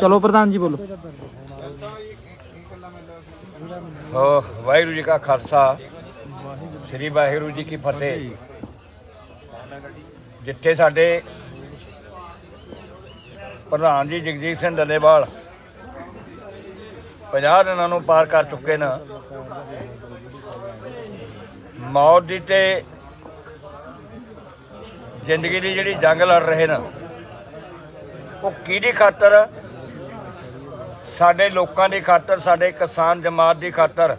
ਚਲੋ ਪ੍ਰਧਾਨ ਜੀ ਬੋਲੋ। ਹੋ ਵਾਹਿਗੁਰੂ ਜੀ ਕਾ ਖਾਲਸਾ, ਸ੍ਰੀ ਵਾਹਿਗੁਰੂ ਜੀ ਕੀ ਫਤਿਹ। ਜਿੱਥੇ ਸਾਡੇ ਪ੍ਰਧਾਨ ਜੀ ਜਗਜੀਤ ਸਿੰਘ ਡੱਲੇਵਾਲ 50 ਦਿਨਾਂ ਨੂੰ ਪਾਰ ਕਰ ਚੁੱਕੇ ਨੇ। ਮੌਤ ਦੀ ਤੇ ਜ਼ਿੰਦਗੀ ਦੀ ਜਿਹੜੀ ਜੰਗ ਲੜ ਰਹੇ ਨੇ। ਉਹ ਕਿਹਦੀ ਖਾਤਰ? ਸਾਡੇ ਲੋਕਾਂ ਦੀ ਖਾਤਰ, ਸਾਡੇ ਕਿਸਾਨ ਜਮਾਤ ਦੀ ਖਾਤਰ।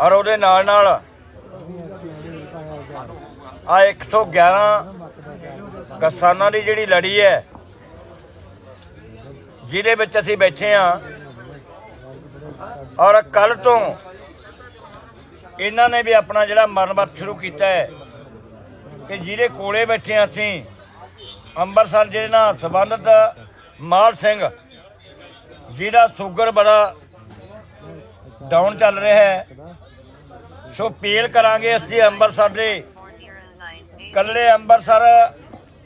ਔਰ ਉਹਦੇ ਨਾਲ ਨਾਲ ਆ 111 ਕਿਸਾਨਾਂ ਦੀ ਜਿਹੜੀ ਲੜੀ ਹੈ, ਜਿਹਦੇ ਵਿੱਚ ਅਸੀਂ ਬੈਠੇ ਆ ਔਰ ਕੱਲ ਤੋਂ ਇਹਨਾਂ ਨੇ ਵੀ ਆਪਣਾ ਜਿਹੜਾ ਮਰਨ ਵਰਤ ਸ਼ੁਰੂ ਕੀਤਾ ਹੈ ਕਿ ਜਿਹਦੇ ਕੋਲੇ ਬੈਠੇ ਹਾਂ ਅਸੀਂ ਅੰਮ੍ਰਿਤਸਰ ਜਿਹੜੇ ਨਾਲ ਸੰਬੰਧਿਤ ਮਾਲ ਸਿੰਘ, ਜਿਹਦਾ ਸ਼ੂਗਰ ਬੜਾ ਡਾਊਨ ਚੱਲ ਰਿਹਾ ਹੈ। ਸੋ ਅਪੀਲ ਕਰਾਂਗੇ ਅਸੀਂ ਅੰਮ੍ਰਿਤਸਰ ਦੇ। ਕੱਲੇ ਅੰਮ੍ਰਿਤਸਰ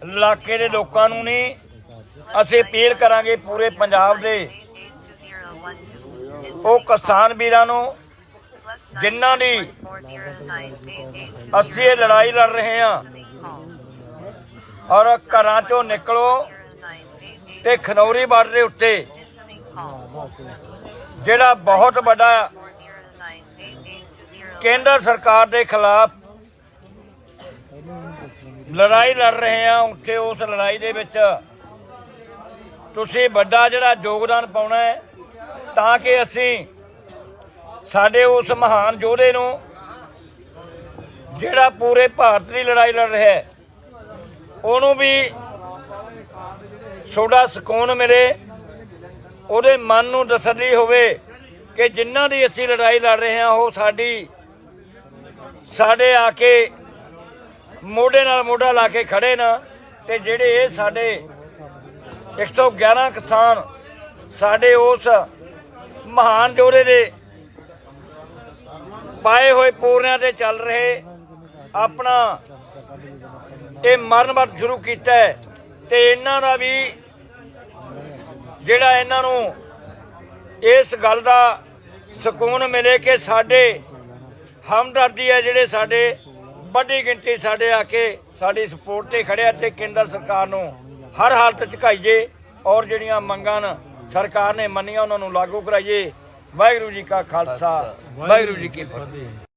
ਇਲਾਕੇ ਦੇ ਲੋਕਾਂ ਨੂੰ ਨਹੀਂ, ਅਸੀਂ ਅਪੀਲ ਕਰਾਂਗੇ ਪੂਰੇ ਪੰਜਾਬ ਦੇ। ਉਹ ਕਿਸਾਨ ਵੀਰਾਂ ਨੂੰ, ਜਿਨ੍ਹਾਂ ਦੀ ਅਸੀਂ ਇਹ ਲੜਾਈ ਲੜ ਰਹੇ ਹਾਂ। ਔਰ ਘਰਾਂ ਚੋਂ ਨਿਕਲੋ ਤੇ ਖਨੌਰੀ ਬਾਰਡਰ ਦੇ ਉੱਤੇ। ਜਿਹੜਾ ਬਹੁਤ ਵੱਡਾ ਕੇਂਦਰ ਸਰਕਾਰ ਦੇ ਖਿਲਾਫ ਲੜਾਈ ਲੜ ਰਹੇ ਆ, ਉੱਥੇ ਉਸ ਲੜਾਈ ਦੇ ਵਿੱਚ ਤੁਸੀਂ ਵੱਡਾ ਜਿਹੜਾ ਯੋਗਦਾਨ ਪਾਉਣਾ ਹੈ, ਤਾਂ ਕਿ ਅਸੀਂ ਸਾਡੇ ਉਸ ਮਹਾਨ ਯੋਧੇ ਨੂੰ ਜਿਹੜਾ ਪੂਰੇ ਭਾਰਤ ਦੀ ਲੜਾਈ ਲੜ ਰਿਹਾ ਹੈ ਉਹਨੂੰ ਵੀ ਥੋੜਾ ਸਕੂਨ ਮਿਲੇ, ਉਹਦੇ ਮਨ ਨੂੰ ਤਸੱਲੀ ਹੋਵੇ ਕਿ ਜਿਨ੍ਹਾਂ ਦੀ ਅਸੀਂ ਲੜਾਈ ਲੜ ਰਹੇ ਹਾਂ, ਉਹ ਸਾਡੀ, ਸਾਡੇ ਆ ਕੇ ਮੋਢੇ ਨਾਲ ਮੋਢਾ ਲਾ ਕੇ ਖੜੇ ਨਾ ਤੇ ਜਿਹੜੇ ਇਹ ਸਾਡੇ 111 ਕਿਸਾਨ ਸਾਡੇ ਉਸ ਮਹਾਨ ਜੋੜੇ ਦੇ ਪਾਏ ਹੋਏ ਪੂਰਿਆਂ ਤੇ ਚੱਲ ਰਹੇ ਆਪਣਾ ਇਹ ਮਰਨ ਵਰਤ ਸ਼ੁਰੂ ਕੀਤਾ ਹੈ ਤੇ ਇਹਨਾਂ ਦਾ ਵੀ ਜਿਹੜਾ ਇਹਨਾਂ ਨੂੰ ਇਸ ਗੱਲ ਦਾ ਸਕੂਨ ਮਿਲੇ ਕਿ ਸਾਡੇ ਹਮਦਰਦੀ ਹੈ ਜਿਹੜੇ ਸਾਡੇ ਵੱਡੀ ਗਿਣਤੀ ਸਾਡੇ ਆ ਕੇ ਸਾਡੀ ਸਪੋਰਟ ਤੇ ਖੜਿਆ ਤੇ ਕੇਂਦਰ ਸਰਕਾਰ ਨੂੰ ਹਰ ਹਾਲਤ ਚ ਝੁਕਾਈਏ ਔਰ ਜਿਹੜੀਆਂ ਮੰਗਾਂ ਨਾ ਸਰਕਾਰ ਨੇ ਮੰਨੀਆਂ ਉਹਨਾਂ ਨੂੰ ਲਾਗੂ ਕਰਾਈਏ। ਵਾਹਿਗੁਰੂ ਜੀ ਕਾ ਖਾਲਸਾ ਵਾਹਿਗੁਰੂ ਜੀ ਕੀ ਫਤਿਹ।